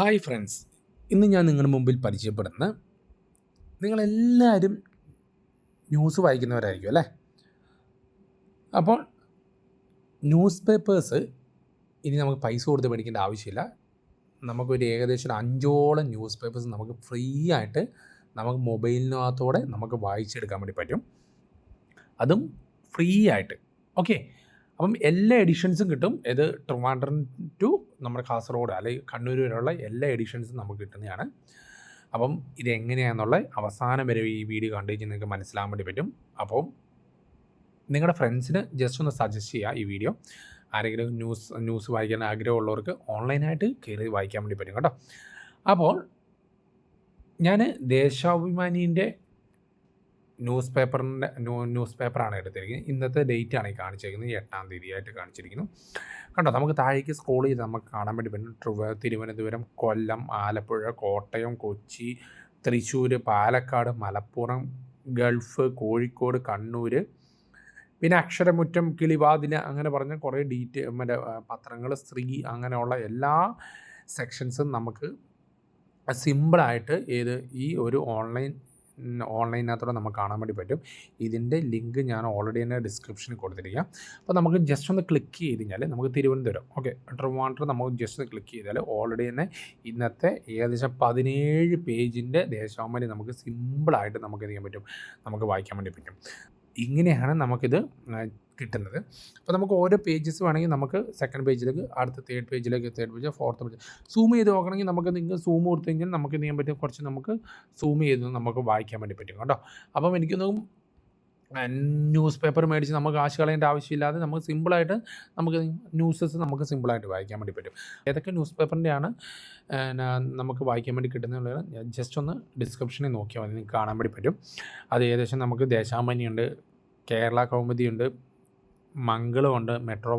Hi friends ഇന്ന് ഞാൻ നിങ്ങളുടെ മുമ്പിൽ പരിചയപ്പെടുന്ന നിങ്ങളെല്ലാവരും ന്യൂസ് വായിക്കുന്നവരായിരിക്കും അല്ലേ? അപ്പോൾ ന്യൂസ് പേപ്പേഴ്സ് ഇനി നമുക്ക് പൈസ കൊടുത്ത് മേടിക്കേണ്ട ആവശ്യമില്ല. നമുക്കൊരു ഏകദേശം അഞ്ചോളം ന്യൂസ് പേപ്പേഴ്സ് നമുക്ക് ഫ്രീ ആയിട്ട് നമുക്ക് മൊബൈലിനകത്തോടെ നമുക്ക് വായിച്ചെടുക്കാൻ വേണ്ടി പറ്റും. അതും ഫ്രീ ആയിട്ട്. ഓക്കെ അപ്പം എല്ലാ എഡിഷൻസും കിട്ടും. ഇത് ട്രിവാൻഡ്രം ടു നമ്മുടെ കാസർഗോഡ് അല്ലെങ്കിൽ കണ്ണൂർ വരെയുള്ള എല്ലാ എഡിഷൻസും നമുക്ക് കിട്ടുന്നതാണ്. അപ്പം ഇതെങ്ങനെയാണെന്നുള്ള അവസാനം വരെ ഈ വീഡിയോ കണ്ടു കഴിഞ്ഞാൽ നിങ്ങൾക്ക് മനസ്സിലാകാൻ വേണ്ടി പറ്റും. അപ്പം നിങ്ങളുടെ ഫ്രണ്ട്സിന് ജസ്റ്റ് ഒന്ന് സജസ്റ്റ് ചെയ്യുക ഈ വീഡിയോ ആരെങ്കിലും ന്യൂസ് ന്യൂസ് വായിക്കാൻ ആഗ്രഹമുള്ളവർക്ക് ഓൺലൈനായിട്ട് കയറി വായിക്കാൻ വേണ്ടി പറ്റും കേട്ടോ. അപ്പോൾ ഞാൻ ദേശാഭിമാനീന്റെ ന്യൂസ് പേപ്പറിന്റെ ന്യൂസ് പേപ്പറാണ് എടുത്തിരിക്കുന്നത്. ഇന്നത്തെ ഡേറ്റ് ആണ് ഈ കാണിച്ചിരിക്കുന്നത് എട്ടാം തീയതി ആയിട്ട് കാണിച്ചിരിക്കുന്നു. കണ്ടോ നമുക്ക് താഴേക്ക് സ്ക്രോൾ ചെയ്ത് നമുക്ക് കാണാൻ വേണ്ടി പറ്റും. തിരുവനന്തപുരം കൊല്ലം ആലപ്പുഴ കോട്ടയം കൊച്ചി തൃശ്ശൂർ പാലക്കാട് മലപ്പുറം ഗൾഫ് കോഴിക്കോട് കണ്ണൂർ. പിന്നെ അക്ഷരമുറ്റം കിളിവാതിൽ അങ്ങനെ പറഞ്ഞ കുറേ ഡീറ്റ് മറ്റേ പത്രങ്ങൾ സ്ത്രീ അങ്ങനെയുള്ള എല്ലാ സെക്ഷൻസും നമുക്ക് സിമ്പിളായിട്ട് ഏത് ഈ ഒരു ഓൺലൈൻ ഓൺലൈനകത്തൂടെ നമുക്ക് കാണാൻ വേണ്ടി പറ്റും. ഇതിന്റെ ലിങ്ക് ഞാൻ ഓൾറെഡി തന്നെ ഡിസ്ക്രിപ്ഷനിൽ കൊടുത്തിരിക്കാം. അപ്പോൾ നമുക്ക് ജസ്റ്റ് ഒന്ന് ക്ലിക്ക് ചെയ്ത് കഴിഞ്ഞാൽ നമുക്ക് തിരുവനന്തപുരം ഓക്കെ ട്രിവാൻഡ്രം നമുക്ക് ജസ്റ്റ് ഒന്ന് ക്ലിക്ക് ചെയ്താൽ ഓൾറെഡി തന്നെ ഇന്നത്തെ ഏകദേശം പതിനേഴ് പേജിന്റെ ദേശാവലി നമുക്ക് സിമ്പിളായിട്ട് നമുക്ക് എന്ത് ചെയ്യാൻ പറ്റും? നമുക്ക് വായിക്കാൻ വേണ്ടി പറ്റും. ഇങ്ങനെയാണ് നമുക്കിത് കിട്ടുന്നത്. അപ്പോൾ നമുക്ക് ഓരോ പേജസ് വേണമെങ്കിൽ നമുക്ക് സെക്കൻഡ് പേജിലേക്ക് അടുത്ത തേർഡ് പേജിലേക്ക് third page fourth page zoom ചെയ്ത് നോക്കണമെങ്കിൽ നമുക്ക് നിങ്ങൾക്ക് സൂം കൊടുത്തു കഴിഞ്ഞാൽ നമുക്ക് എന്ത് ചെയ്യാൻ പറ്റും? കുറച്ച് നമുക്ക് സൂം ചെയ്ത് നമുക്ക് വായിക്കാൻ വേണ്ടി പറ്റും കേട്ടോ. അപ്പം എനിക്കൊന്നും ന്യൂസ് പേപ്പർ മേടിച്ച് നമുക്ക് കാശ് കളയേണ്ട ആവശ്യമില്ലാതെ നമുക്ക് സിമ്പിളായിട്ട് നമുക്ക് ന്യൂസസ് നമുക്ക് സിമ്പിളായിട്ട് വായിക്കാൻ വേണ്ടി പറ്റും. ഏതൊക്കെ ന്യൂസ് പേപ്പറിന്റെയാണ് നമുക്ക് വായിക്കാൻ വേണ്ടി കിട്ടുന്നത് ജസ്റ്റ് ഒന്ന് ഡിസ്ക്രിപ്ഷനിൽ നോക്കിയാൽ മതി നിങ്ങൾക്ക് കാണാൻ വേണ്ടി പറ്റും. അത് ഏകദേശം നമുക്ക് ദേശാഭിമാനിയുണ്ട് കേരള കൗമുദിയുണ്ട് മംഗളമുണ്ട് മെട്രോ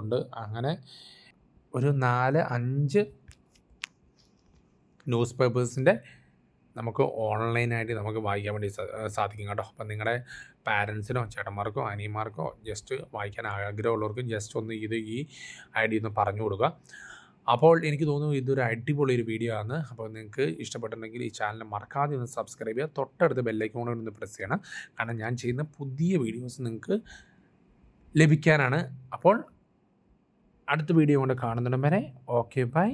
ഉണ്ട് അങ്ങനെ ഒരു നാല് അഞ്ച് ന്യൂസ് പേപ്പേഴ്സിന്റെ നമുക്ക് ഓൺലൈനായിട്ട് നമുക്ക് വായിക്കാൻ വേണ്ടി സാധിക്കും കേട്ടോ. അപ്പം നിങ്ങളുടെ പാരൻസിനോ ചേട്ടന്മാർക്കോ അനിയന്മാർക്കോ ജസ്റ്റ് വായിക്കാൻ ആഗ്രഹമുള്ളവർക്കും ജസ്റ്റ് ഒന്ന് ഇത് ഈ ഐ ഡി ഒന്ന് പറഞ്ഞു കൊടുക്കുക. അപ്പോൾ എനിക്ക് തോന്നുന്നു ഇതൊരു അടിപൊളി ഒരു വീഡിയോ ആണ്. അപ്പോൾ നിങ്ങൾക്ക് ഇഷ്ടപ്പെട്ടിട്ടുണ്ടെങ്കിൽ ഈ ചാനൽ മറക്കാതെ ഒന്ന് സബ്സ്ക്രൈബ് ചെയ്യുക. തൊട്ടടുത്ത് ബെല്ലൈക്കോണിൽ ഒന്ന് പ്രസ് ചെയ്യണം. കാരണം ഞാൻ ചെയ്യുന്ന പുതിയ വീഡിയോസ് നിങ്ങൾക്ക് ലഭിക്കാനാണ്. അപ്പോൾ അടുത്ത വീഡിയോ കൊണ്ട് കാണുന്നിടം വരെ ഓക്കെ ബൈ